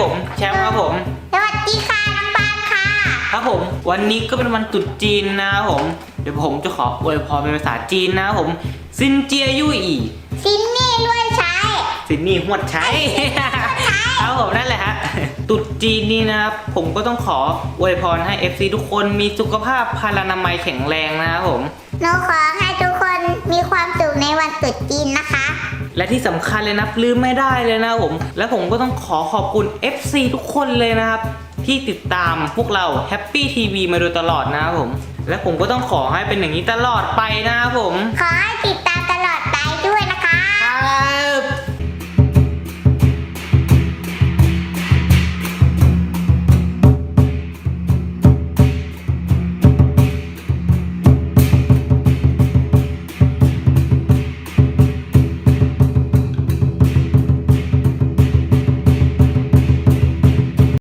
ผม แชมป์ครับผม สวัสดีค่ะน้องปานค่ะ ครับผม วันนี้ก็เป็นวันตรุษจีนนะครับผม เดี๋ยวผมจะขออวยพรเป็นภาษาจีนนะครับผม ซินเจียยุ่ยอีซินนี่รวยใช้ ซินนี่หวดใช้ ครับผมนั่นแหละฮะตรุษจีนนี้นะครับผมก็ต้องขออวยพรให้ FC ทุกคนมีสุขภาพพลานามัยแข็งแรงนะครับผม หนูขอให้ทุกคนมีความสุขในวันตรุษจีนนะคะ และที่สำคัญเลยนะลืมไม่ได้เลยนะผม และผมก็ต้องขอขอบคุณ FC ทุกคนเลยนะครับ ที่ติดตามพวกเราแฮปปี้ทีวีมาโดยตลอดนะครับผม และผมก็ต้องขอให้เป็นอย่างนี้ตลอดไปนะครับผม ขอให้ติดตาม